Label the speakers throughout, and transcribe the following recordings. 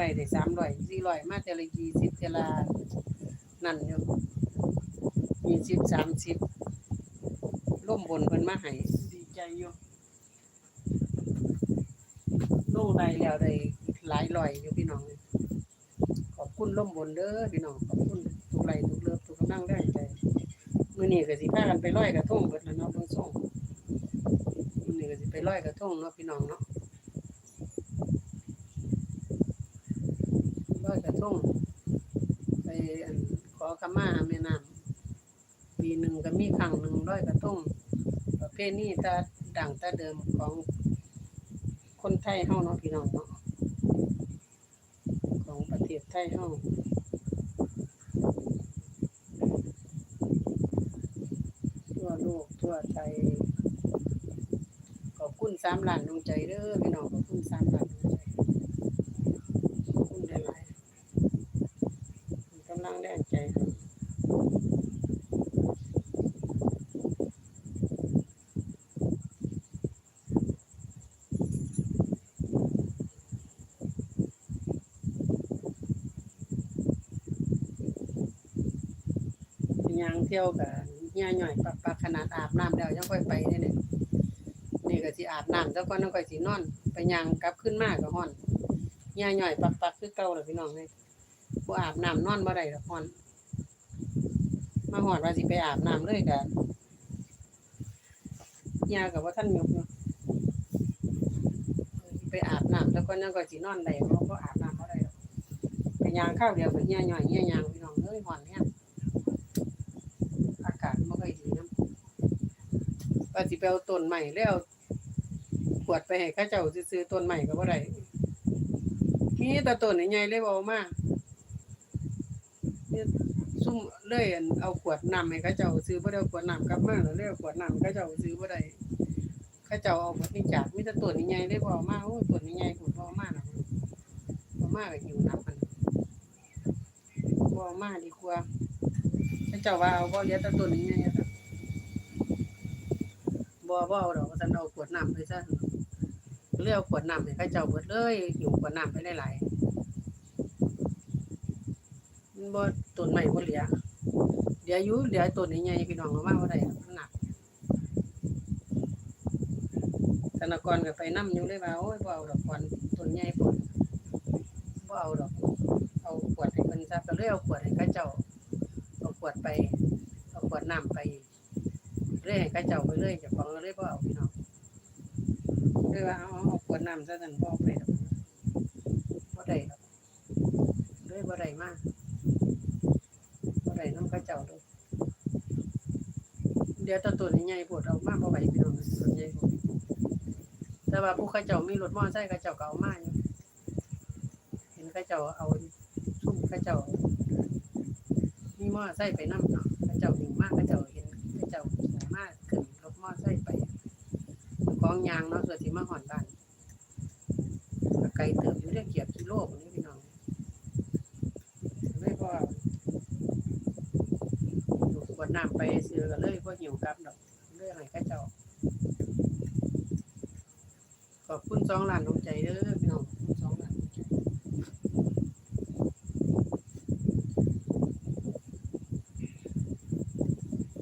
Speaker 1: ไรได้สามร้อยสี่ร้อยมาแต่ละยี่สิบแต่ละนั่นอยู่ยี่สิบสามสิบร่มบนเพิ่นมาให้ดีใจอยู่ลงไรแล้วได้หลายร้อยอยู่พี่น้องขอบคุณร่มบนเด้อพี่น้องขอบคุณทุกไรทุกเลิฟทุกกำลังแรงใจมื้อนี้ก็สิพากันไปลอยกระทงเบิดแล้วเนาะเบิ่งส่งมื้อนี้ก็สิไปลอยกระทงเนาะพี่น้องเนาะ ลอยกระทงไปขอขมาแม่น้ำปีหนึ่งก็มีครั้งหนึ่งลอยกระทงประเพณีตาดังตาเดิมของคนไทยเฮาเนาะพี่น้องเนาะของประเทศไทยเฮาทั่วโลกทั่วไทยขอบคุณสามล้านดวงใจเด้อพี่น้องขอบคุณสามล้านดวงใจ ขอบคุณหลายๆกำลังแรงใจให้ยางเที่ยวกับย่าหน่อยปักปักขนาดอาบน้ำแล้วยังค่อยไปเนี่ยเนี่ยนี่ก็สิอาบน้ำแล้วก็น้องค่อยสินอน ไปยางกลับขึ้นมาก็ฮ้อนย่าหน่อยปักปักคือเก่าเลยพี่น้องเลยบ่อาบน้ำนอนบ่ได้ดอกฮ้อน มาหอดว่าสิไปอาบน้ำเลยกะย่ากับว่าท่านยกเนาะไปอาบน้ำแล้วก็นั่งก็สินอนได้เพราะบ่อาบน้ำบ่ได้ไปยางข้าวเดียวกับย่าหน่อยย่ายางพี่น้องเอ้ยฮ้อนเนี่ยอากาศบ่ค่อยดีนำ ว่าสิไปเอาต้นใหม่แล้วขวดไปให้เขาเจ้าซื้อต้นใหม่ก็บ่ได้มีแต่ต้นใหญ่ๆเลยบ่เอามาซุ่มเลยเอาขวดน้ำให้เขาเจ้าซื้อบ่ได้ขวดน้ำกลับมาแล้วเลยขวดน้ำเขาเจ้าซื้อบ่ได้เขาเจ้าเอาหมดนี่จากมีแต่ต้นใหญ่ๆเลยบ่เอามาโอ้ต้นใหญ่ๆพุ่นบ่เอามาน่ะบ่เอามาก็หิวน้ำมันบ่เอามาดีกว่าเขาเจ้าว่าเอาบ่เหลือแต่ต้นใหญ่ๆ บ่บ่เอาดอกว่าซั่นเอาขวดน้ำไปซะเลือกขวดน้ำให้ข้าเจ้าเบิดเลยอยู่ขวดน้ำไปหลายๆบ่ต้นใหม่บ่เหลือเดี๋ยวอยู่เดี๋ยวต้นใหญ่ๆพี่น้องเอามาบ่ได้อะมันหนักธนากรก็ไปนํอยู่เลยว่าโอ้ยบ่เอาดอกควันต้นใหญ่พุ่นบ่เอาดอกเอาขวดให้เพิ่นซะก็เลยเอาขวดให้ข้าเจ้าเอาขวดไปเอาขวดน้ำไป เลยให้เข้าเจ้าไปเลยจ้าของเลยบ่เอาพี่น้องเลยว่าเอาเอาขวดน้ำซะนั่นบ่เอาไปดอกบ่ได้ดอกเลยบ่ได้มากบ่ได้น้ำเข้าเจ้าเลยเดี๋ยวแตตัวนี้ใหญ่โพดเอามากบ่ไหวพี่น้องส่วนใหญ่โพดแต่ว่าผู้เข้าเจ้ามีรถมอเตอร์ไซค์เข้าเจ้าก็เอามาอยู่เห็นเข้าเจ้าเอาซุ่มเข้าเจ้ามีมอเตอร์ไซค์ไปนำเนาะเข้าเจ้าหนึ่งมากเข้าเจ้าเห็นเข้าเจ้าขี่มาขึ้นรถมอเตอร์ไซค์ไป ข องยางเนาะเพื่อสิมาหอนบ้านไกลเติบอยู่ได้เกียบกิโลพุ่นนี่พี่น้องไม่พอดูขวดน้ำไปซื้อก็เลยบ่หิวกลับดอกเลยให้เขาเจ้า ขอบคุณสองหลานดวงใจเด้อพี่น้องสองหลาน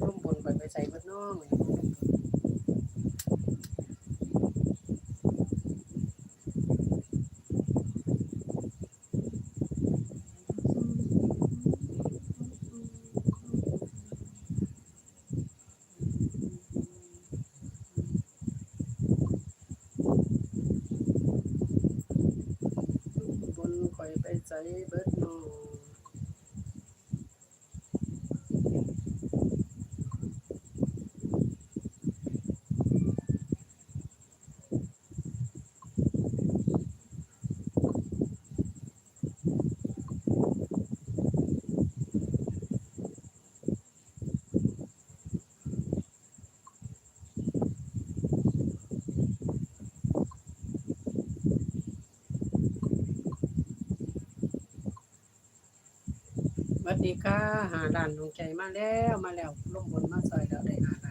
Speaker 1: ร่มบนไปไปใส่บิดน้องนี่บนข่อย ไปใส่เบิดนอ วัสดีค่ะหาด่านดวงใจมาแล้วมาแล้วลงบนมาซอยแล้วได้หา